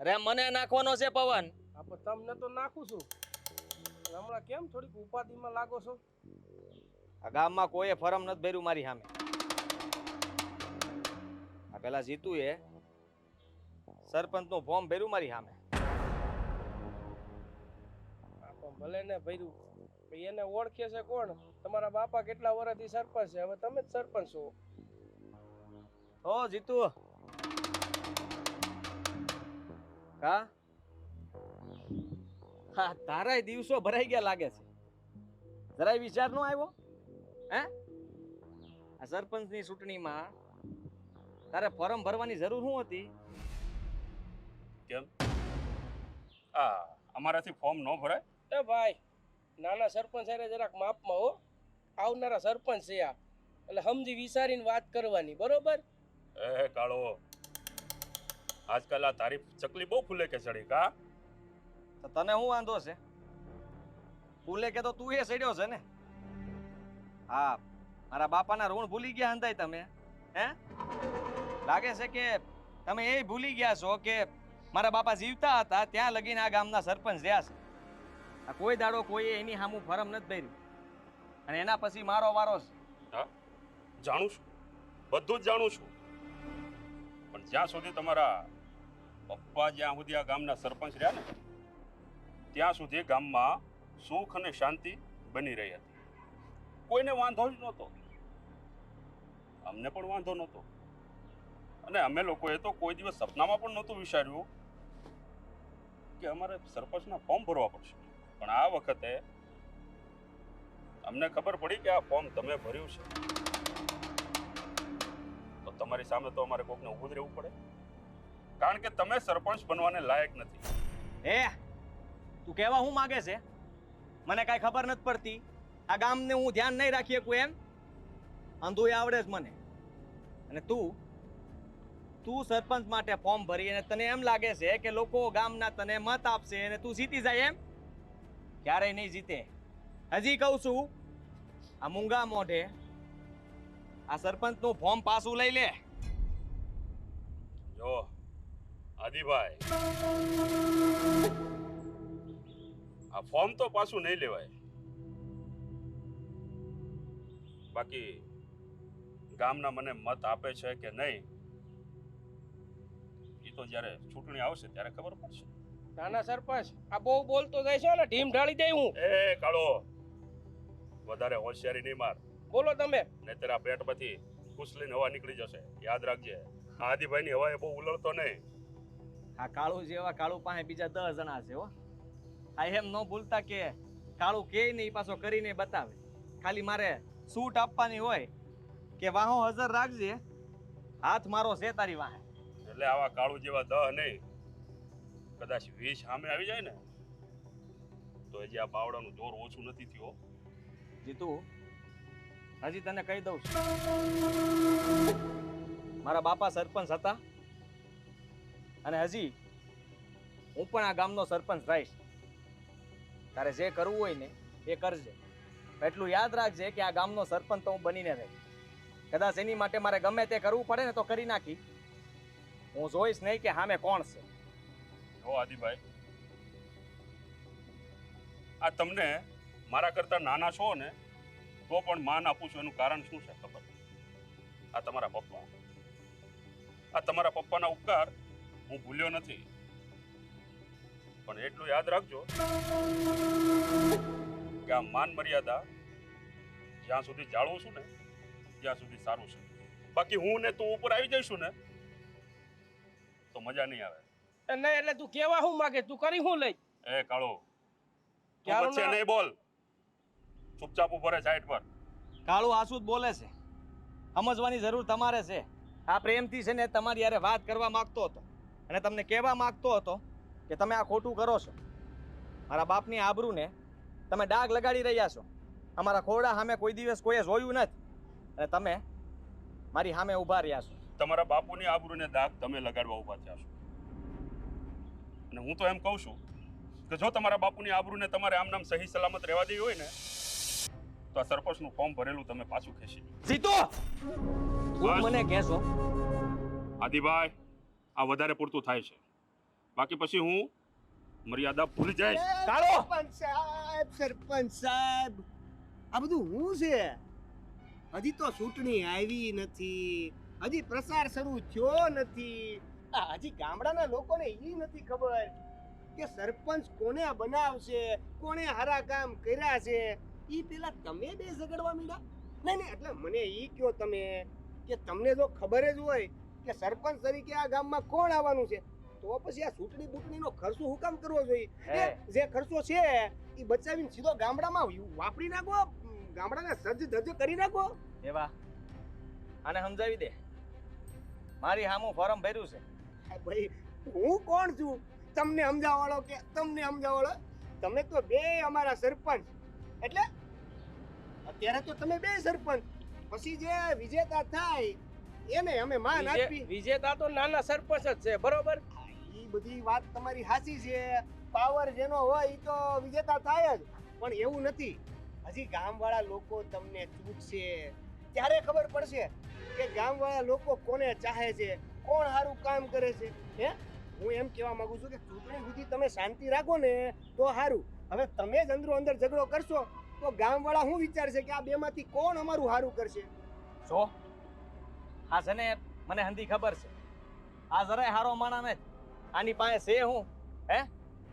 અરે મને નાખવાનો છે પવન. પણ તમને તો નાખું છું. હમણાં કેમ થોડીક ઉપાધિમાં લાગો છો? આ ગામમાં કોઈએ ફરમ નથી ભર્યું મારી સામે. આ પેલા જીતુ એ સરપંચનું ફોર્મ ભર્યું મારી સામે. ભલે ને ભર્યું. એને ઓળખે છે કોણ? તમારા બાપા કેટલા વર્ષથી સરપંચ છે? હવે તમે જ સરપંચ છો. ઓ જીતુ. કા હા તારાય દિવસો ભરાઈ ગયા લાગે છે. જરાય વિચાર નો આવ્યો? હે? આ સરપંચની ચૂંટણીમાં તારે ફોર્મ ભરવાની જરૂર શું હતી? કેમ? આ અમારાથી ફોર્મ ન ભરાય? એ ભાઈ નાના સરપંચ હારે જરાક માપમાં હો. આવનારા સરપંચ છે આ. એટલે સમજી વિચારીને વાત કરવાની બરોબર? એ કાળો આજકાલ આ તારી ચકલી બહુ ફૂલે કે ચડી કા? તો તને શું વાંધો છે? ભૂલે કે તો તું એ સડ્યો છે ને? હા મારા બાપાના ઋણ ભૂલી ગયા હંતાય તમે હે? લાગે છે કે તમે એ ભૂલી ગયા છો કે મારા બાપા જીવતા હતા ત્યાં લગીને આ ગામના સરપંચ રહ્યા છે. આ કોઈ દાડો કોઈએ એની સામું ફરમ નથી ભર્યું અને એના પછી મારો વારો છે. હા જાણું છું. બધું જ જાણું છું. જ્યાં સુધી તમારા પપ્પા જ્યાં સુધી આ ગામના સરપંચ રહ્યા ને, ત્યાં સુધી ગામમાં સુખ અને શાંતિ બની રહી હતી. કોઈને વાંધો જ નહોતો. અમને પણ વાંધો નહોતો. અને અમે લોકોએ તો કોઈ દિવસ સપનામાં પણ નહોતું વિચાર્યું કે અમારે સરપંચના ફોર્મ ભરવા પડશે. પણ આ વખતે અમને ખબર પડી કે આ ફોર્મ તમે ભર્યું છે. તમારી સામે તો અમારે કોકને જ રહેવું પડે. કારણ કે તમે સરપંચ બનવાને લાયક નથી. હે? તું કહેવા હું માગે છે? મને કાંઈ ખબર નથી પડતી. આ ગામને હું ધ્યાન નહીં રાખી શકું એમ? અંધું આવડે જ મને. અને તું? તું સરપંચ માટે ફોર્મ ભરી અને તને એમ લાગે છે કે લોકો ગામના તને મત આપશે અને તું જીતી જાય એમ? ક્યારેય નહીં જીતે. હજી કહું છું, આ મૂંગા મોઢે આ સરપંચનું ફોર્મ પાછું લઈ લે. જો આદિભાઈ. આ ફોર્મ તો પાછું નહીં લેવાય. બાકી ગામના મને મત આપે છે કે નહીં એ તો જ્યારે ચૂંટણી આવશે ત્યારે ખબર પડશે. નાના સરપંચ આ બહુ બોલતો જાય છે ને ઢીમ ઢાળી દે હું. એ કાળો વધારે હોશિયારી નહીં માર. બોલો તમે. ને તેરા પેટમાંથી કુસલી હવા નીકળી જશે. યાદ રાખજે. આ આદિભાઈની હવા એ બહુ ઉલળતો નહીં. આ કાળુ જેવા કાળુ પાસે બીજા દસ જણા છે હો. આ એમ ન ભૂલતા કે કાળુ કે નહીં પાછો કરીને બતાવે. ખાલી મારે સૂટ આપવાની હોય કે વાહો હાજર રાખજે. હાથ મારો છે તારી વાહે. એટલે આવા કાળુ જેવા દહ નહીં. કદાચ વીસ સામે આવી જાય ને તો હજી આ બાવડાનું જોર ઓછું નથી થયો જીતુ હજી તને કહી દઉં મારા બાપા સરપંચ હતા અને હજી હું પણ આ ગામનો સરપંચ રહીશ. તારે જે કરવું હોય ને એ કરજે. એટલું યાદ રાખજે કે આ ગામનો સરપંચ તો હું બનીને રહીશ કદાચ એની માટે મારે ગમે તે કરવું પડે ને તો કરી નાખી. હું જોઈશ નહીં કે હામે કોણ છે. જો આદિભાઈ, આ તમને મારા કરતા નાના છો ને તો પણ માન આપું છું એનું કારણ શું છે ખબર? આ તમારા પપ્પા. આ તમારા પપ્પાના ઉપકાર હું ભૂલ્યો નથી. પણ એટલું યાદ રાખજો કે આ માન મર્યાદા જ્યાં સુધી જાળવું છું ને ત્યાં સુધી સારું છે. બાકી હું ને તું ઉપર આવી જઈશું ને તો મજા નહીં આવે. એ નહીં એટલે તું કેવા હું માગે? તું કરી હું લઈ? એ કાળો તું વચ્ચે નહીં બોલ. ચૂપચાપ ઊભો રહે સાઈડ પર. કાળું આસુ જ બોલે છે. સમજવાની જરૂર તમારે છે. આ પ્રેમથી છે ને તમારી યારે વાત કરવા માંગતો હતો. અને તમને કહેવા માંગતો હતો કે તમે આ ખોટું કરો છો. મારા બાપની આબરૂને તમે ડાઘ લગાડી રહ્યા છો. અમારા ખોરડા સામે કોઈ દિવસ કોઈએ જોયું નથી. અને તમે મારી સામે ઊભા રહ્યા છો. તમારા બાપુની આબરૂને દાગ તમે લગાડવા ઊભા થયા છો. અને હું તો એમ કહું છું કે જો તમારા બાપુની આબરૂને તમારે આમ નામ સહી સલામત રહેવા દેવી હોય ને તો આ સરપંચનું ફોર્મ ભરેલું તમે પાછું ખેંચી. જીતો તું બસ. મને કહેશો. આદિભાઈ આ વધારે પૂરતું થાય છે. બાકી પછી હું મર્યાદા ભૂલી જઈશ. કાળો! સરપંચ સાહેબ સરપંચ સાહેબ. આ બધું હું છે? હજી તો ચૂંટણી આવી નથી. હજી પ્રસાર શરૂ થયો નથી. આ હજી ગામડાના લોકોને ઈ નથી ખબર કે સરપંચ કોને બનાવશે કોને હારા કામ કર્યા છે. ઈ પેલા તમે બે ઝઘડવા માંડ્યા? નહીં નહીં એટલે મને ઈ કયો તમે કે તમને જો ખબર જ હોય કે સરપંચ તરીકે આ ગામમાં કોણ આવવાનું છે તો પછી આ ચૂંટણી બૂંટણીનો ખર્ચો હું કામ કરવો જોઈએ? જે ખર્ચો છે એ બચાવીને સીધો ગામડામાં વાપરી નાખો ગામડાને સજ્જ ધજ કરી નાખો. એવા આને સમજાવી દે. મારી હામું ફોર્મ ભર્યું છે. ભાઈ હું કોણ છું? તમને સમજાવવાળો કે તમને સમજાવવાળો? તમે તો બે અમારા સરપંચ. એટલે અત્યારે તો તમે બે સરપંચ. પછી જે વિજેતા થાય એને અમે માન આપી. વિજેતા તો નાના સરપંચ જ છે બરોબર? એ બધી વાત તમારી સાચી છે. પાવર જેનો હોય એ તો વિજેતા થાય જ. પણ એવું નથી. હજી ગામવાળા લોકો તમને ચૂકશે ત્યારે ખબર પડશે કે ગામવાળા લોકો કોને ચાહે છે? કોણ સારું કામ કરે છે? હે? હું એમ કહેવા માંગુ છું કે ચૂંટણી સુધી તમે શાંતિ રાખો ને તો સારું હવે તમે જ અંદરો અંદર ઝઘડો કરશો તો ગામવાળા શું વિચારશે કે આ બેમાંથી કોણ અમારું સારું કરશે? જો હા છે ને મને હંધી ખબર છે. આ જરાય હારો માણા ને આની પાસે છે હું હે?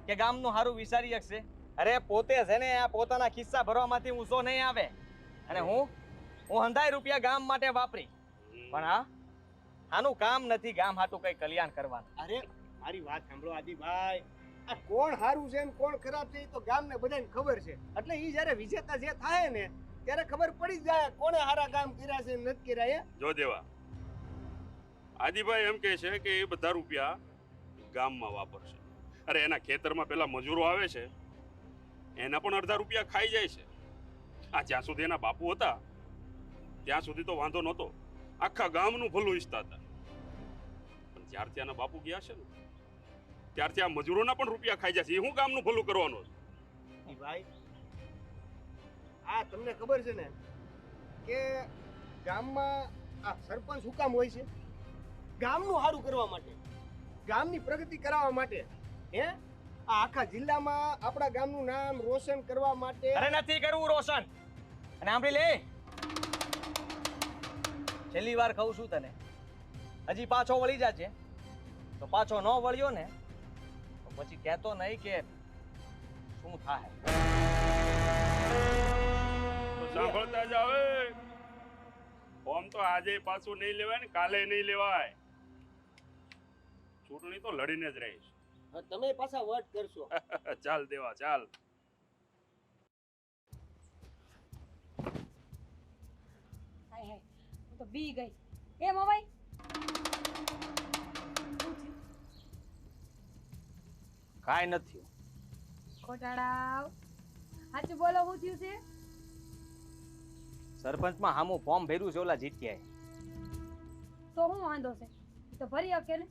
કે ગામનું હારું વિચારી શકશે? અરે પોતે છે ને આ પોતાના ખિસ્સા ભરવામાંથી ઊંચો નહીં આવે. અને હું હું હંધાય રૂપિયા ગામ માટે વાપરી. પણ હા આનું કામ નથી ગામ હાટું કઈ કલ્યાણ કરવાનું. અરે મારી વાત સાંભળો આદિભાઈ. કોણ સારું છે ને કોણ ખરાબ છે એ તો ગામને બધાને ખબર છે. એટલે એ જ્યારે વિજેતા જે થાય ને, ત્યારે ખબર પડી જાય કોણે સારા કામ કર્યા છે નથી કર્યા જો દેવા, આદિભાઈ એમ કહે છે કે એ બધા રૂપિયા ગામમાં વાપરશે. અરે એના ખેતરમાં પેલા મજૂરો આવે છે, એના પણ અડધા રૂપિયા ખાઈ જાય છે. આ જ્યાં સુધી એના બાપુ હતા, ત્યાં સુધી તો વાંધો નહોતો. આખા ગામનું ભલું ઈચ્છતા હતા. પણ જ્યારથી આના બાપુ ગયા છે ને ત્યારથી આ મજૂરોના પણ રૂપિયા ખાઈ જશે. છે એ હું ગામનું ભલું કરવાનું છે? ભાઈ આ તમને ખબર છે ને કે ગામમાં આ સરપંચ શું કામ હોય છે? ગામનું સારું કરવા માટે ગામની પ્રગતિ કરાવવા માટે હે? આ આખા જિલ્લામાં આપણા ગામનું નામ રોશન કરવા માટે અરે નથી કરવું રોશન. અને સાંભળી લે. છેલ્લી વાર કહું છું તને. હજી પાછો વળી જાજે. તો પાછો ન વળ્યો ને પછી કહેતો નહીં કે શું થાય. તો સાંભળતા જ આવે ફોર્મ તો આજે પાછું નહીં લેવાય ને કાલે નહીં લેવાય. ચૂંટણી તો લડીને જ રહીશ. હવે તમે પાછા વટ કરશો. ચાલ દેવા ચાલ. હાય હાય. હું તો બી ગઈ. એ મવાઈ કાંઈ નથી. ખોટાડાવ. સાચું બોલો શું થયું છે? સરપંચમાં હામું ફોર્મ ભર્યું છે ઓલા જીત્યાએ. તો શું વાંધો છે? તો ભરી શકે ને.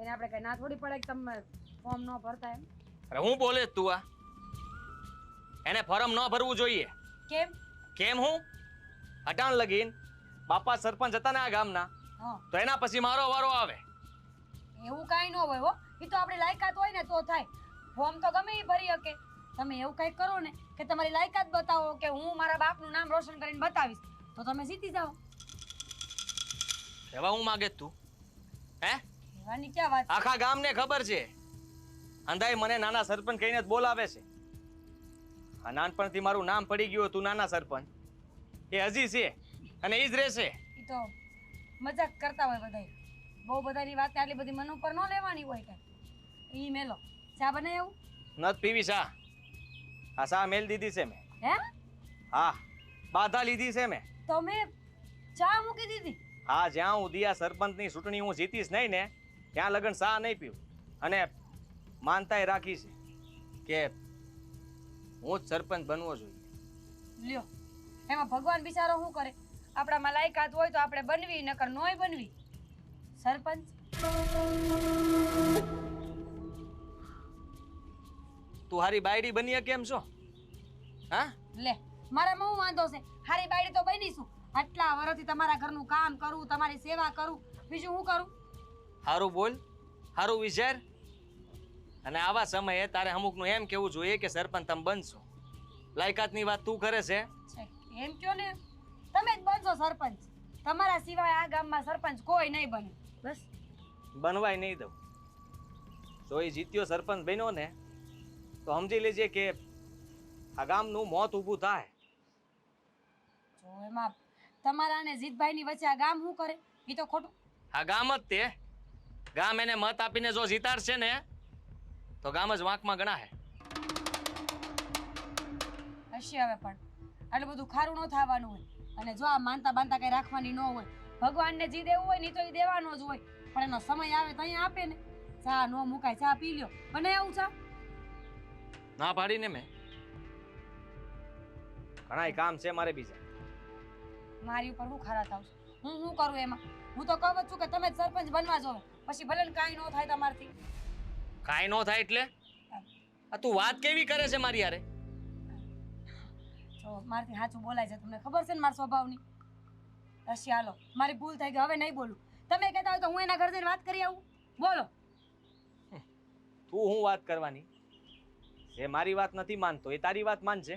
એને આપણે કઈ ના થોડી પડે કે તમે ફોર્મ ન ભરતા એમ. અરે હું બોલે તું આ? એને ફોર્મ ન ભરવું જોઈએ. કેમ? કેમ હું? અટાણ લગીન. બાપા સરપંચ હતા ને આ ગામના. હા. તો એના પછી મારો વારો આવે. એવું કાંઈ ન હોય હો. એ તો આપણી લાયકાત હોય ને તો થાય. ફોર્મ તો ગમે એ ભરી શકે. તમે એવું કંઈક કરો ને કે તમારી લાયકાત બતાવો કે હું મારા બાપનું નામ રોશન કરીને બતાવીશ. તો તમે જીતી જાઓ. એવા હું માગે તું? હે? એવાની ક્યાં વાત આખા ગામને ખબર છે. અંધાઈ મને નાના સરપંચ કહીને જ બોલાવે છે. આ નાનપણથી મારું નામ પડી ગયું હતું નાના સરપંચ. એ હજી છે અને એ જ રહેશે. એ તો મજાક કરતા હોય બધાય. બહુ બધાની વાત આટલી બધી મન ઉપર ન લેવાની હોય કે ઈ મેલો. ચા બને એવું નત પીવી શા આ શા મેલ દીધી છે મેં. હે? હા બાધા લીધી છે મેં. તો મેં ચા મૂકી દીધી. હા જ્યાં સુધી આ સરપંચની ચૂંટણી હું જીતીશ નહીં ને ત્યાં લગન શા નહીં પીવું. અને માનતાય રાખી છે કે હું જ સરપંચ બનવો જોઈએ. લ્યો એમાં ભગવાન બિચારો શું કરે? આપણામાં લાયકાત હોય તો આપણે બનવી નકર નોય બનવી. સરપંચ? તું હારી બાયડી બનીએ કેમ છો? હા? લે મારે હું વાંધો છે. હારી બાયડી તો બની છું આટલા વર્ષથી તમારા ઘરનું કામ કરું તમારી સેવા કરું. બીજું હું કરું? હારું બોલ હારું વિચાર. અને આવા સમયે તારે અમુકનું એમ કેવું જોઈએ કે સરપંચ તમે બનશો. લાયકાતની વાત તું કરે છે? છે. એમ કયો ને? તમે જ બનશો સરપંચ. તમારા સિવાય આ ગામમાં સરપંચ કોઈ નહીં બને. બસ. બનવાય નહીં દઉં. તો એ જીત્યો સરપંચ બન્યો ને તો સમજી લેજે કે આ ગામનું મોત ઊભું થાય. જો એમાં તમારા અને જીતભાઈની વચ્ચે આ ગામ શું કરે? એ તો ખોટું. આ ગામ જ તે. ગામ એને મત આપીને જો જીતાડશે ને તો ગામ જ વાંકમાં ગણાશે. હશે હવે પણ. આટલું બધું ખારું ન થવાનું હોય. અને જો આ માનતા બાંધતા કઈ રાખવાની ન હોય ભગવાનને જી દેવું હોય ને ઈ તો એ દેવાનો જ હોય. પણ એનો સમય આવે તો અહીંયા આપે ને. ચા ન મુકાય ચા પી લ્યો. બને એવું ચા? ના પાડીને મેં. ઘણાય કામ છે મારે બીજા. મારી ઉપર હું ખરા થાવ છું? હું શું કરું એમાં? હું તો કહું જ છું કે તમે જ સરપંચ બનવા જાઓ. પછી ભલે ને કાંઈ ન થાય તમારથી. કાંઈ ન થાય એટલે? આ તું વાત કેવી કરે છે મારી યારે જો મારથી સાચું બોલાય છે તમને ખબર છે ને મારા સ્વભાવની? હશી હાલો. મારી ભૂલ થઈ ગઈ હવે નહીં બોલું. તમે કહેતા હોય તો હું એના ઘર જઈને વાત કરી આવું. બોલો. તું હું વાત કરવાની? જે મારી વાત નથી માનતો એ તારી વાત માનશે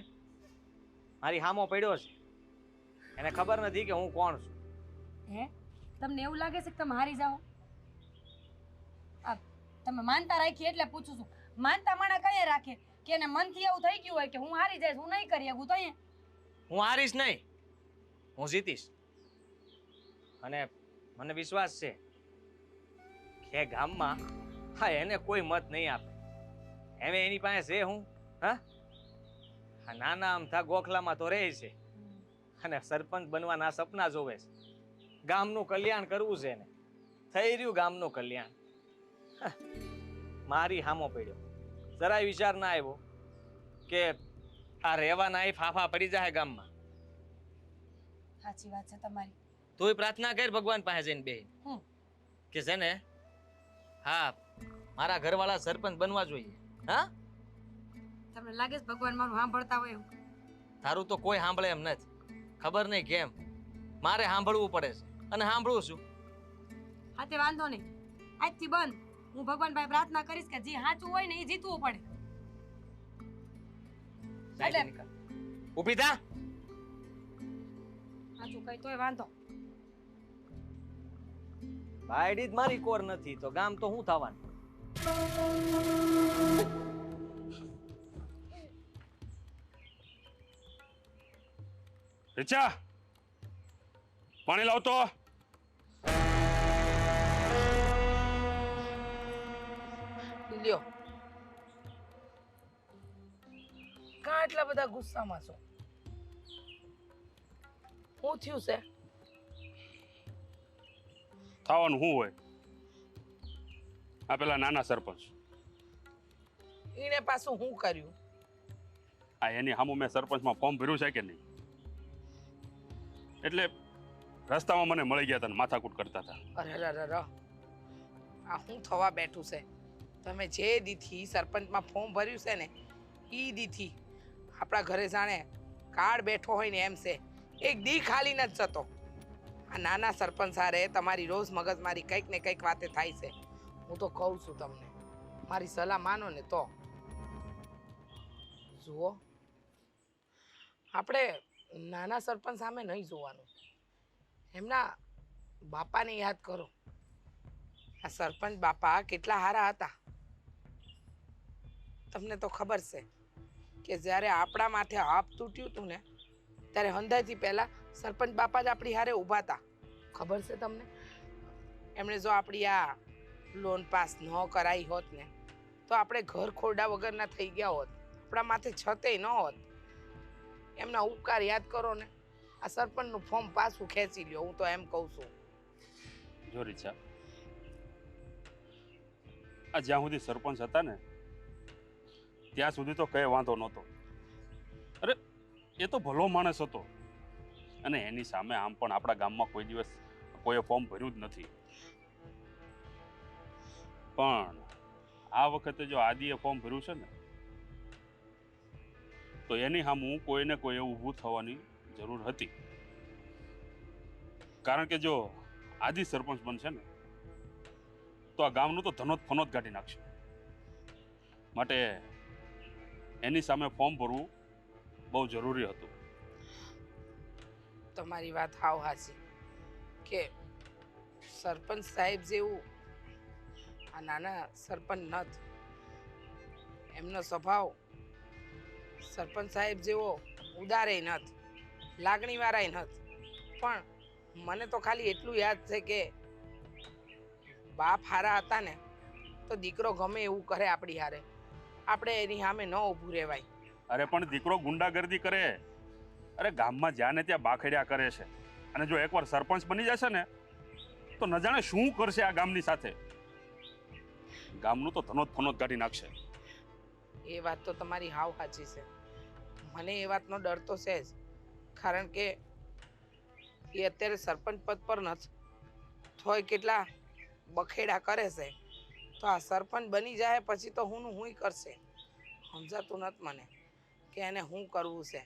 મારી હામો પડ્યો છે. એને ખબર નથી કે હું કોણ છું. હે? તમને એવું લાગે છે કે તમે હારી જાઓ? તમે માનતા રાખી એટલે પૂછું છું. માનતા માણા કઈ રાખે? કે એને મનથી એવું થઈ ગયું હોય કે હું હારી જઈશ હું નહીં કરી શકું તો હું હારીશ નહીં. હું જીતીશ. અને મને વિશ્વાસ છે કે ગામમાં હા એને કોઈ મત નહીં આપે. હવે એની પાસે છે હું? હા? આ નાના અમથા ગોખલામાં તો રહે છે. અને સરપંચ બનવાના સપના જોવે છે. ગામનું કલ્યાણ કરવું છે ને થઈ રહ્યું ગામનું કલ્યાણ. મારી હામો પડ્યો. જરાય વિચાર ના આવ્યો કે આ રહેવાના ફાફા પડી જાય ગામમાં. સાચી વાત છે તમારી. તું પ્રાર્થના કર ભગવાન પાસે જઈને બે હમ. કે છે ને હા મારા ઘરવાળા સરપંચ બનવા જોઈએ. હા? તમને લાગે છે ભગવાન મારું સાંભળતા હોય એવું? તારું તો કોઈ સાંભળે એમ નથી. ખબર નહીં કેમ. મારે સાંભળવું પડે છે. અને સાંભળું છું. હા તે વાંધો નહીં. આજથી બંધ. હું ભગવાન ભાઈ પ્રાર્થના કરીશ કે જે સાચું હોય ને એ જીતવું પડે. એટલે- ઊભી થા. સાચું કઈ તોય વાંધો. બાયડી જ મારી કોર નથી તો ગામ તો હું થવાનું? રીચા પાણી લાવતો લ્યો. કાં એટલા બધા ગુસ્સામાં છો? શું થયું છે? થવાનું શું હોય? આ પેલા નાના સરપંચ. એને પાછું શું કર્યું? આ એની સામું મેં સરપંચમાં ફોર્મ ભર્યું છે કે નહીં? એટલે રસ્તામાં મને મળી ગયા હતા માથાકૂટ કરતા હતા. અરે અરે અરે. આ શું થવા બેઠું છે? તમે જે દીથી સરપંચમાં ફોર્મ ભર્યું છે ને એ દીથી આપણા ઘરે જાણે કાર્ડ બેઠો હોય ને એમ છે. એક દી ખાલી નથી જતો. આ નાના સરપંચ સારે તમારી રોજ મગજમારી કંઈક ને કંઈક વાતે થાય છે. હું તો કહું છું તમને, મારી સલાહ માનો ને તો. જુઓ. આપણે નાના સરપંચ સામે નહીં જોવાનું. એમના બાપાને યાદ કરો. આ સરપંચ બાપા કેટલા સારા હતા. તમને તો ખબર છે કે જ્યારે આપણા માથે આપ તૂટ્યું હતું ને, ત્યારે હંધાથી પહેલાં સરપંચ બાપા જ આપણી હારે ઊભા હતા. ખબર છે તમને? એમણે જો આપણી આ લોન પાસ ન કરાવી હોત ને, તો આપણે ઘર ખોરડા વગરના થઈ ગયા હોત. આપણા માથે છતે ન હોત. એમના ઉપકાર યાદ કરો ને, આ સરપંચનું ફોર્મ પાછું ખેંચી લ્યો, હું તો એમ કહું છું. જો રીચા આ જ્યાં સુધી સરપંચ હતા ને, ત્યાં સુધી તો કઈ વાંધો નહોતો. અરે, એ તો ભલો માણસ હતો. અને એની સામે આમ પણ આપણા ગામમાં કોઈ દિવસ કોઈએ ફોર્મ ભર્યું જ નથી. પણ આ વખતે જો આદિએ ફોર્મ ભર્યું છે ને તો એની સામું કોઈને કોઈ ઊભું થવાની જરૂર હતી. કારણ કે જો આદિ સરપંચ બનશે ને, તો આ ગામનું તો ધનોત ફનોત કાઢી નાખશે. માટે એની સામે ફોર્મ ભરવું બહુ જરૂરી હતું. તમારી વાત હાવ હાસી કે સરપંચ સાહેબ જેવું આ નાના સરપંચ નથી, એમનો સ્વભાવ સરપંચ સાહેબ જેવો ઉદારે નથ લાગણીવાળાય નથ. પણ મને તો ખાલી એટલું યાદ છે કે બાપ હારા હતા ને તો દીકરો ગમે એવું કરે આપણી હારે. આપણે એની સામે ન ઊભું રહેવાય. અરે પણ દીકરો ગુંડાગર્દી કરે. અરે ગામમાં જ્યાં ને ત્યાં બાખડ્યા કરે છે. અને જો એકવાર સરપંચ બની જશે ને તો ન જાણે શું કરશે આ ગામની સાથે. ગામનું તો ધનોત ફનોત કાઢી નાખશે. એ વાત તો તમારી હાવ સાચી છે. મને એ વાતનો ડર તો છે જ. કારણ કે એ અત્યારે સરપંચ પદ પર નથી થોય કેટલા બખેડા કરે છે. તો આ સરપંચ બની જાય પછી તો હું હું કરશે. સમજાતું નથી મને કે એને શું કરવું છે.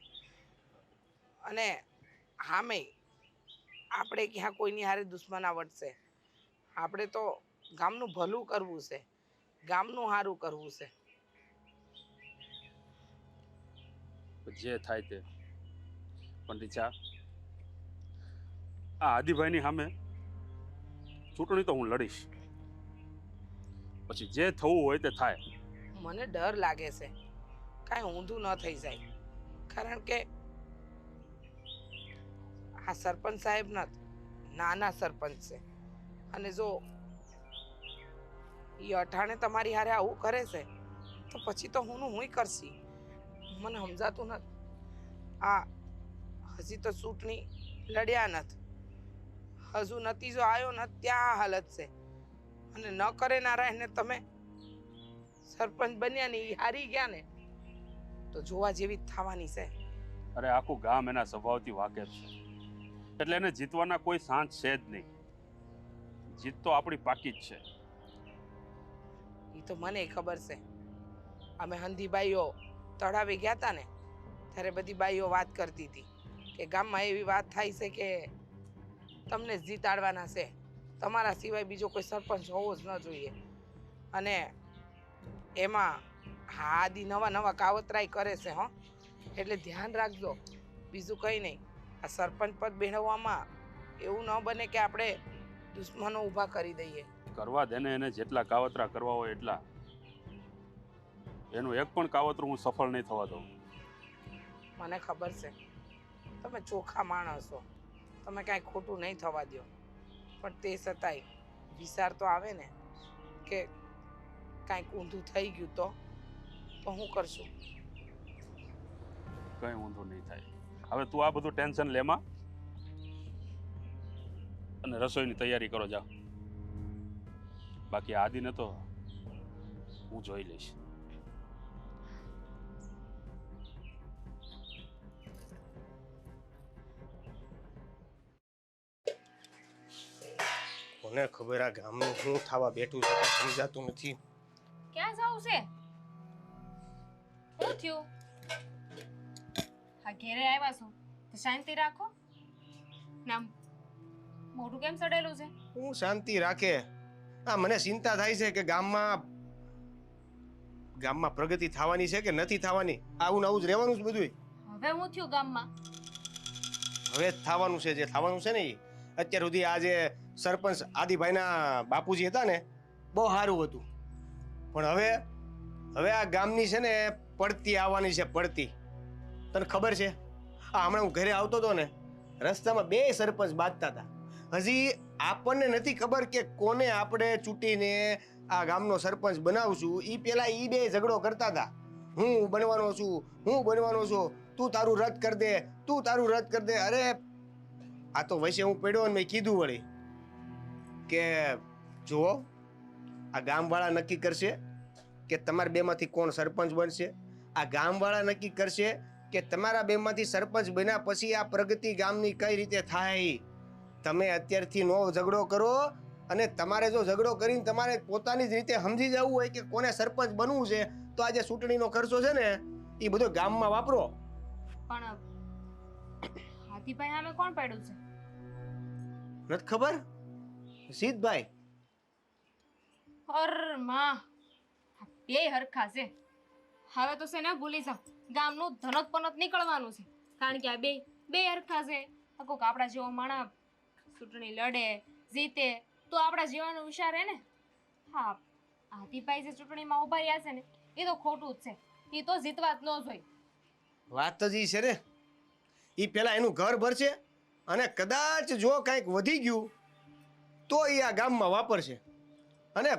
અને હામે આપણે ક્યાં કોઈની હારે દુશ્મના વટશે આપણે તો ગામનું ભલું કરવું છે. ગામનું સારું કરવું છે. જે થાય તે. પંડિત શાહ. આ આદિભાઈની સામે ચૂંટણી તો હું લડીશ. પછી જે થવું હોય તે થાય. મને ડર લાગે છે. કાંઈ ઊંધું ન થઈ જાય. કારણ કે આ સરપંચ સાહેબ નથી નાના સરપંચ છે. અને જો એ અઠાણે તમારી હારે આવું કરે છે તો પછી તો હું હું કરશી. મને સમજાતું નથી. આ હજી તો ચૂંટણી લડ્યા નથી. હજુ નતીજો આવ્યો નથી ત્યાં હાલત છે. અને ન કરે નારાયણને તમે સરપંચ બન્યા ને એ હારી ગયા ને તો જોવા જેવી થવાની છે. અરે આખું ગામ એના સ્વભાવથી વાકેફ છે. એટલે એને જીતવાના કોઈ સાંજ છે જ નહીં. જીત તો આપણી પાકી જ છે. એ તો મને ખબર છે. અમે હંધી બાઈઓ તળાવે ગયા હતા ને ત્યારે બધી બાઈઓ વાત કરતી હતી કે ગામમાં એવી વાત થાય છે કે તમને જ જીતાડવાના છે. તમારા સિવાય બીજો કોઈ સરપંચ હોવો જ ન જોઈએ. અને એમાં હા આદિ નવા નવા કાવતરાય કરે છે, હો. એટલે ધ્યાન રાખજો. બીજું કંઈ નહીં. આ સરપંચ પદ મેળવવામાં એવું ન બને કે આપણે દુશ્મનો ઊભા કરી દઈએ. કરવા દેને એને જેટલા કાવતરા કરવા હોય એટલા. એનું એક પણ કાવતરું હું સફળ નહીં થવા દઉં. મને ખબર છે. તમે ચોખ્ખા માણસ છો તમે કાંઈ ખોટું નહીં થવા દો પણ તે છતાંય વિચાર તો આવે ને કે કાંઈક ઊંધું થઈ ગયું તો તો હું કરશું? કંઈ ઊંધું નહીં થાય. હવે તું આ બધું ટેન્શન લેમાં અને રસોઈની તૈયારી કરો જા બાકી આદિને તો હું જોઈ લઈશ. કોને ખબર આ ગામનું શું થવા બેઠું છે કાંઈ સમજાતું નથી. ક્યાં જવું છે? શું થયું? હા ઘેરે આવ્યા છો તો શાંતિ રાખો. નામ મોઢું કેમ સડેલું છે? હું શાંતિ રાખે. આ મને ચિંતા થાય છે કે ગામમાં ગામમાં પ્રગતિ થવાની છે કે નથી થવાની? આવું આવું જ રહેવાનું છે બધું હવે હું થયું ગામમાં? હવે જ થવાનું છે જે થવાનું છે ને એ અત્યાર સુધી આ જે સરપંચ આદિભાઈના બાપુજી હતા ને, બહુ સારું હતું. પણ હવે હવે આ ગામની છે ને, પડતી આવવાની છે, પડતી. તને ખબર છે? આ હમણાં હું ઘરે આવતો હતો ને, રસ્તામાં બે સરપંચ બાંધતા હતા. હજી આપણને નથી ખબર કે કોને આપણે ચૂંટીને આ ગામનો સરપંચ બનાવશું. એ પહેલાં એ બે ઝઘડો કરતા હતા. હું બનવાનો છું, હું બનવાનો છું. તું તારું રદ કર દે, તું તારું રદ કર દે. અરે, આ તો વૈશે હું પડ્યો ને મેં કીધું વળી. કે જુઓ આ ગામવાળા નક્કી કરશે કે તમારા બેમાંથી કોણ સરપંચ બનશે. આ ગામવાળા નક્કી કરશે કે તમારા બેમાંથી સરપંચ બન્યા પછી આ પ્રગતિ ગામની કઈ રીતે થાય. તમે અત્યારથી નો ઝઘડો કરો અને તમારે જો ઝઘડો કરીને તમારે પોતાની જ રીતે સમજી જવું હોય કે કોને સરપંચ બનવું છે તો આ જે ચૂંટણીનો ખર્ચો છે ને એ બધો ગામમાં વાપરો. પણ હાથીભાઈ સામે કોણ પડ્યું છે? નથી ખબર? સિદ્ધભાઈ અરમાં બે હરખા છે. હવે તો છે ને ભૂલી જાવ ગામનું ધનક પનત નીકળવાનું છે. કારણ કે આ બે બે હરખા છે. આ કોક આપણા જેવો માણા ચૂંટણી લડે જીતે તો આપણા જીવનનો વિચાર હે ને? હા હાથીભાઈ જે ચૂંટણીમાં ઊભા રહ્યા છે ને એ તો ખોટું જ છે. એ તો જીતવા જ ન જોઈ વાત તો જી છે ને. એ પેલા એનું ઘર ભરશે અને કદાચ જો કાંઈક વધી ગયું તો એ આ ગામમાં વાપરશે. અને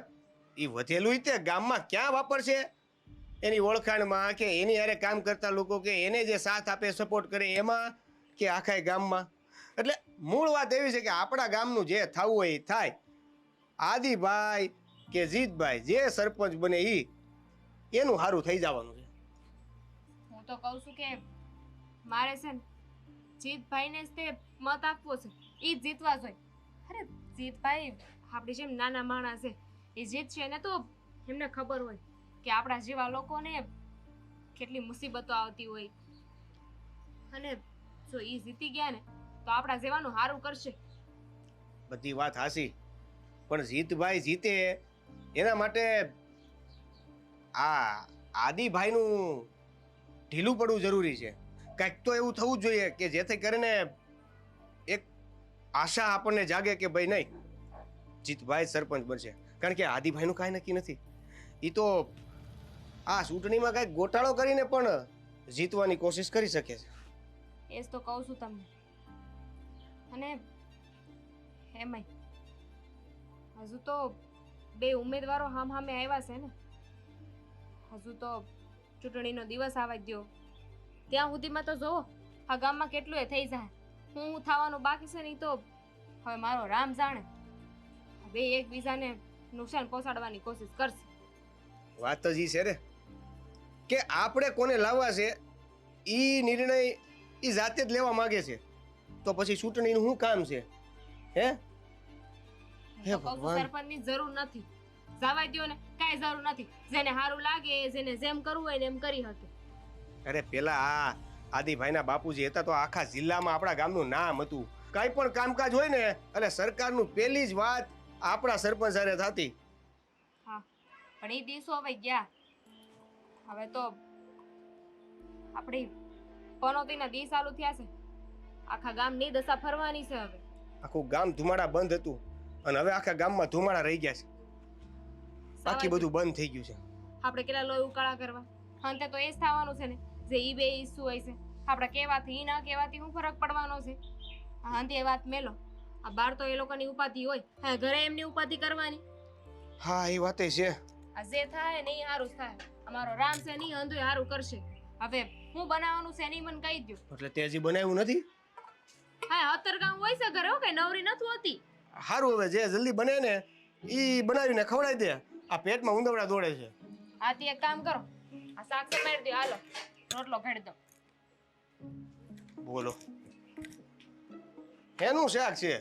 એ વધેલું તે ગામમાં ક્યાં વાપરશે? એની ઓળખાણમાં કે એની હારે કામ કરતા લોકો કે એને જે સાથ આપે સપોર્ટ કરે એમાં કે આખાય ગામમાં? એટલે મૂળ વાત એવી છે કે આપણા ગામનું જે થવું હોય એ થાય. આદિભાઈ કે જીતભાઈ, જે સરપંચ બને એ એનું સારું થઈ જવાનું છે. હું તો કહું છું કે મારે છે ને જીતભાઈને જ તે મત આપવો છે. એ જીતવા જોઈએ. અરે જીતભાઈ આપણી જેમ નાના માણસ છે, એ જીતશે ને તો એમને ખબર હોય કે આપણા જેવા લોકોને કેટલી મુસીબતો આવતી હોય. અને જો એ જીતી ગયા ને, તો આપણા જેવાનું સારું કરશે. બધી વાત હાસી. પણ જીતભાઈ જીતે, એના માટે આ આદિભાઈનું ઢીલું પડવું જરૂરી છે. કંઈક તો એવું થવું જોઈએ કે જેથી કરીને આશા આપણને જાગે કે ભાઈ નહીં. જીતભાઈ સરપંચ બનશે. કારણ કે આદિભાઈનું કાંઈ નક્કી નથી. એ તો આ ચૂંટણીમાં કાંઈક ગોટાળો કરીને પણ જીતવાની કોશિશ કરી શકે છે. એ જ તો કહું છું તમને. અને એમાંય હજુ તો બે ઉમેદવારો હામ હામે આવ્યા છે ને. હજુ તો ચૂંટણીનો દિવસ આવવા દ્યો. ત્યાં સુધીમાં તો જોવો, આ ગામમાં કેટલું એ થઈ જાય. હું થવાનું બાકી છે ને તો હવે મારો રામ જાણે. બે એકબીજાને નુકસાન પહોંચાડવાની કોશિશ કરશે. વાત જ ઈ છે રે કે આપણે કોને લાવવા છે એ નિર્ણય એ જાતે જ લેવા માંગે છે. તો પછી ચૂંટણીનું શું કામ છે? હે? હે તો ભગવાન. સરપંચની જરૂર નથી. જવા દ્યો ને કાંઈ જરૂર નથી. જેને સારું લાગે જેને જેમ કરવું હોય ને એમ કરી શકે. અરે પેલા આ આદિભાઈના બાપુજી હતા તો આખા જિલ્લામાં આપણા ગામનું નામ હતું. કાંઈ પણ કામકાજ હોય ને એટલે સરકારનું પહેલી જ વાત આપણા સરપંચ સાથે થતી. હા પણ એ દિવસો હવે ગયા. હવે તો આપણી પનોતીના દી ચાલુ થયા છે. આખા ગામની દશા ફરવાની છે હવે. આખું ગામ ધુમાડા બંધ હતું અને હવે આખા ગામમાં ધુમાડા રહી ગયા છે. બાકી બધું બંધ થઈ ગયું છે. આપણે કેટલા લોહી ઉકાળા કરવા? અંતે તો એ જ થવાનું છે ને. જે ઈ બે ઈસુ હોય છે. આપણે કહેવાથી એ ના કહેવાથી શું ફરક પડવાનો છે? અંતે એ વાત મેલો. આ બાર તો એ લોકોની ઉપાધિ હોય. હા ઘરે એમની ઉપાધિ કરવાની? હા એ વાતે છે. આ જે થાય ને ઈ હારું થાય. અમારો રામ છે નહીં અંધો હારું કરશે. હવે હું બનાવવાનું છે નહીં મને કહી દો એટલે તે હજી બનાવ્યું નથી? હા અતરગામ હોય છે ઘરે હો કે નવરી નથી હોતી? સારું હવે જે જલ્દી બને ને ઈ બનાવીને ખવડાવી દે. આ પેટમાં ઉંદરડા દોડે છે. આથી એક કામ કરો. આ શાક સમારી દો હાલો. રોટલો ઘડી દો બોલો. એનું શાક છે?